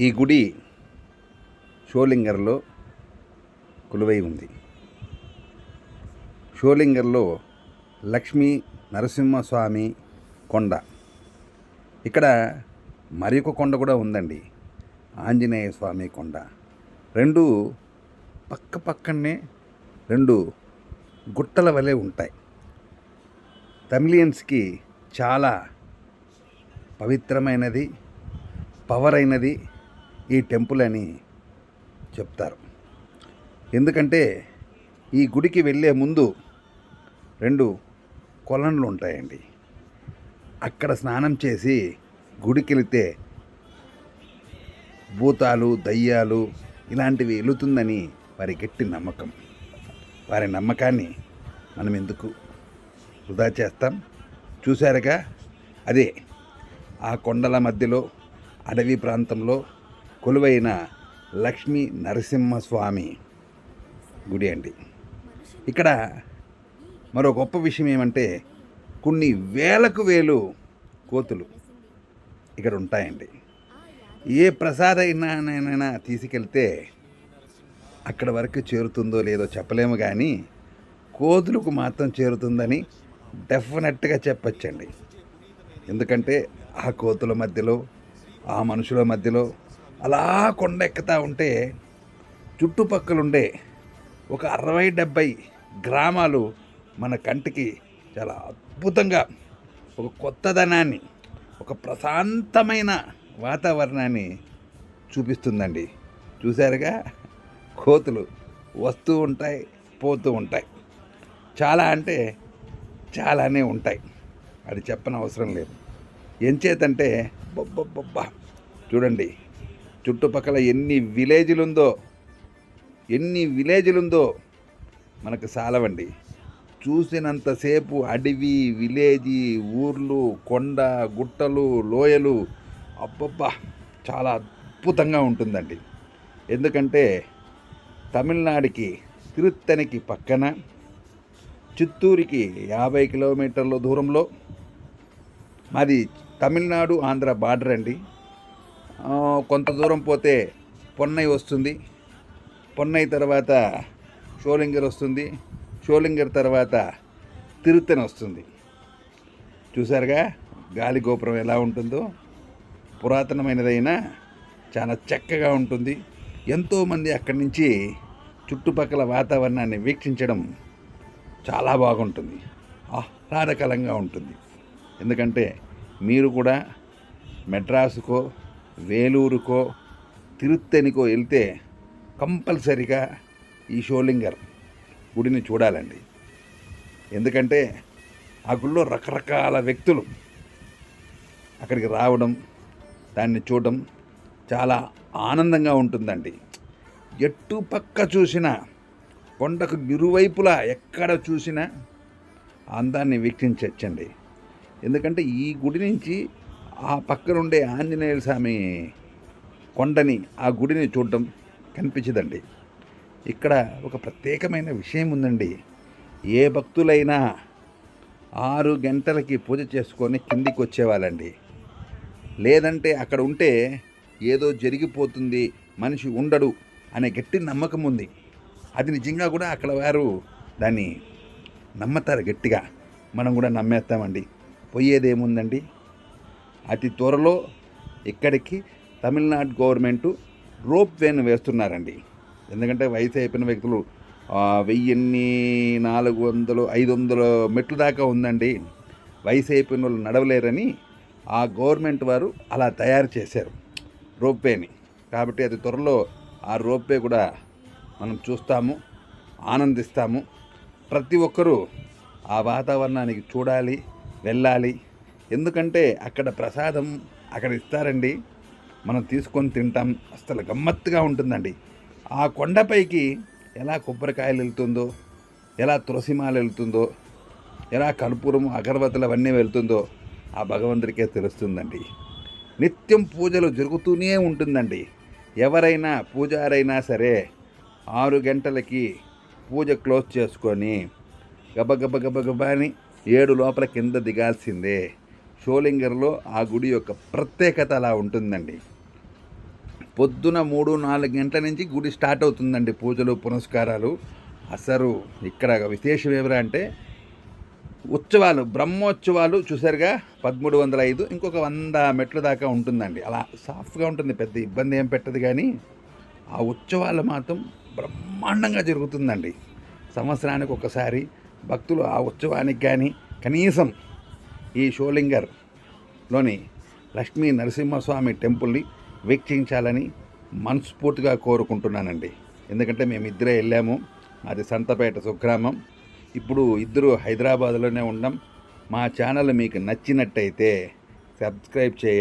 ఈ గుడి షోలింగర్లో కొలువై ఉంది. షోలింగర్లో లక్ష్మీ నరసింహస్వామి కొండ. ఇక్కడ మరి ఒక కొండ కూడా ఉందండి. ఆంజనేయ స్వామి కొండ. రెండు పక్క పక్కనే రెండు గుట్టల వలె ఉంటాయి. తమిళియన్స్కి చాలా పవిత్రమైనది పవర్ అయినది ఈ టెంపుల్ అని చెప్తారు. ఎందుకంటే ఈ గుడికి వెళ్ళే ముందు రెండు కొలనులు ఉంటాయండి. అక్కడ స్నానం చేసి గుడికి వెళితే భూతాలు దయ్యాలు ఇలాంటివి వెళుతుందని వారి గట్టి నమ్మకం. వారి నమ్మకాన్ని మనం ఎందుకు వృధా చేస్తాం? చూశారుగా? అదే ఆ కొండల మధ్యలో అడవి ప్రాంతంలో కొలువైన లక్ష్మీ నరసింహస్వామి గుడి అండి. ఇక్కడ మరో గొప్ప విషయం ఏమంటే కొన్ని వేలకు వేలు కోతులు ఇక్కడ ఉంటాయండి. ఏ ప్రసాదైనా తీసుకెళ్తే అక్కడ వరకు చేరుతుందో లేదో చెప్పలేము కానీ కోతులకు మాత్రం చేరుతుందని డెఫినెట్గా చెప్పచ్చండి. ఎందుకంటే ఆ కోతుల మధ్యలో ఆ మనుషుల మధ్యలో అలా కొండెక్కుతా ఉంటే చుట్టుపక్కలుండే ఒక అరవై డెబ్బై గ్రామాలు మన కంటికి చాలా అద్భుతంగా ఒక కొత్తదనాన్ని ఒక ప్రశాంతమైన వాతావరణాన్ని చూపిస్తుందండి. చూశారుగా? కోతులు వస్తూ ఉంటాయి పోతూ ఉంటాయి. చాలా అంటే చాలానే ఉంటాయి. అది చెప్పనవసరం లేదు. ఎంచేతంటే బొబ్బబ్బబ్బా. చూడండి చుట్టుపక్కల ఎన్ని విలేజులుందో ఎన్ని విలేజ్లు ఉందో మనకు సాలవండి. చూసినంతసేపు అడవి విలేజీ ఊర్లు కొండ గుట్టలు లోయలు అబ్బబ్బా! చాలా అద్భుతంగా ఉంటుందండి. ఎందుకంటే తమిళనాడుకి తిరుత్తనికి పక్కన చిత్తూరుకి యాభై కిలోమీటర్ల దూరంలో మాది తమిళనాడు ఆంధ్ర బార్డర్ అండి. కొంత దూరం పోతే పొన్నై వస్తుంది. పొన్నై తర్వాత షోలింగర్ వస్తుంది. షోలింగర్ తర్వాత తిరుత్తని వస్తుంది. చూసారుగా గాలి గోపురం ఎలా ఉంటుందో. పురాతనమైనదైనా చాలా చక్కగా ఉంటుంది. ఎంతోమంది అక్కడి నుంచి చుట్టుపక్కల వాతావరణాన్ని వీక్షించడం చాలా బాగుంటుంది. ఆహ్లాదకరంగా ఉంటుంది. ఎందుకంటే మీరు కూడా మెడ్రాసుకో వేలూరుకో తిరుత్తనికో వెళ్తే కంపల్సరిగా ఈ షోలింగర్ గుడిని చూడాలండి. ఎందుకంటే ఆ గుడిలో రకరకాల వ్యక్తులు అక్కడికి రావడం దాన్ని చూడడం చాలా ఆనందంగా ఉంటుందండి. ఎటు పక్క చూసినా కొండకు ఇరువైపులా ఎక్కడ చూసినా అందాన్ని వీక్షించవచ్చండి ఎందుకంటే ఈ గుడి నుంచి ఆ పక్కనుండే ఆంజనేయ స్వామి కొండని ఆ గుడిని చూడడం కనిపించదండి. ఇక్కడ ఒక ప్రత్యేకమైన విషయం ఉందండి. ఏ భక్తులైనా ఆరు గంటలకి పూజ చేసుకొని కిందికి వచ్చేవాళ్ళండి. లేదంటే అక్కడ ఉంటే ఏదో జరిగిపోతుంది మనిషి ఉండడు అనే గట్టి నమ్మకం ఉంది. అది నిజంగా కూడా అక్కడ వారు దాన్ని నమ్మతారు గట్టిగా. మనం కూడా నమ్మేస్తామండి. పోయేదేముందండి? ఏముందండి అతి త్వరలో ఇక్కడికి తమిళనాడు గవర్నమెంట్ రోప్ వేను వేస్తున్నారండి. ఎందుకంటే వయసు అయిపోయిన వ్యక్తులు వెయ్యిన్ని నాలుగు వందలు ఐదు వందల మెట్లు దాకా ఉందండి. వయసు అయిపోయిన వాళ్ళు నడవలేరని ఆ గవర్నమెంట్ వారు అలా తయారు చేశారు రోప్వేని కాబట్టి అది త్వరలో ఆ రోప్వే కూడా మనం చూస్తాము ఆనందిస్తాము. ప్రతి ఒక్కరూ ఆ వాతావరణానికి చూడాలి వెళ్ళాలి. ఎందుకంటే అక్కడ ప్రసాదం అక్కడ ఇస్తారండి. మనం తీసుకొని తింటాం. అసలు గమ్మత్తుగా ఉంటుందండి. ఆ కొండపైకి ఎలా కొబ్బరికాయలు వెళ్తుందో ఎలా తులసిమాల వెళ్తుందో ఎలా కర్పూరం అగరబత్తులు అవన్నీ వెళ్తుందో ఆ భగవంతుడికే తెలుస్తుందండి. నిత్యం పూజలు జరుగుతూనే ఉంటుందండి. ఎవరైనా పూజారైనా సరే ఆరు గంటలకి పూజ క్లోజ్ చేసుకొని గబగబ గబగబా అని ఏడు లోపల కింద దిగాల్సిందే. షోలింగర్లో ఆ గుడి యొక్క ప్రత్యేకత అలా ఉంటుందండి. పొద్దున మూడు నాలుగు గంటల నుంచి గుడి స్టార్ట్ అవుతుందండి పూజలు పునస్కారాలు. అసలు ఇక్కడ విశేషం ఏమిరా అంటే ఉత్సవాలు బ్రహ్మోత్సవాలు చూసారుగా పదమూడు వందల ఐదు ఇంకొక వంద మెట్ల దాకా ఉంటుందండి. అలా సాఫ్ట్గా ఉంటుంది పెద్ద ఇబ్బంది ఏం పెట్టదు కానీ ఆ ఉత్సవాలు మాత్రం బ్రహ్మాండంగా జరుగుతుందండి. సంవత్సరానికి ఒకసారి భక్తులు ఆ ఉత్సవానికి కానీ కనీసం ఈ షోలింగర్లోని లక్ష్మీ నరసింహస్వామి టెంపుల్ని వీక్షించాలని మనస్ఫూర్తిగా కోరుకుంటున్నానండి. ఎందుకంటే మేము ఇద్దరే వెళ్ళాము. అది సంతపేట సుగ్రామం. ఇప్పుడు ఇద్దరు హైదరాబాద్లోనే ఉన్నాం. మా ఛానల్ మీకు నచ్చినట్టయితే సబ్స్క్రైబ్ చేయండి.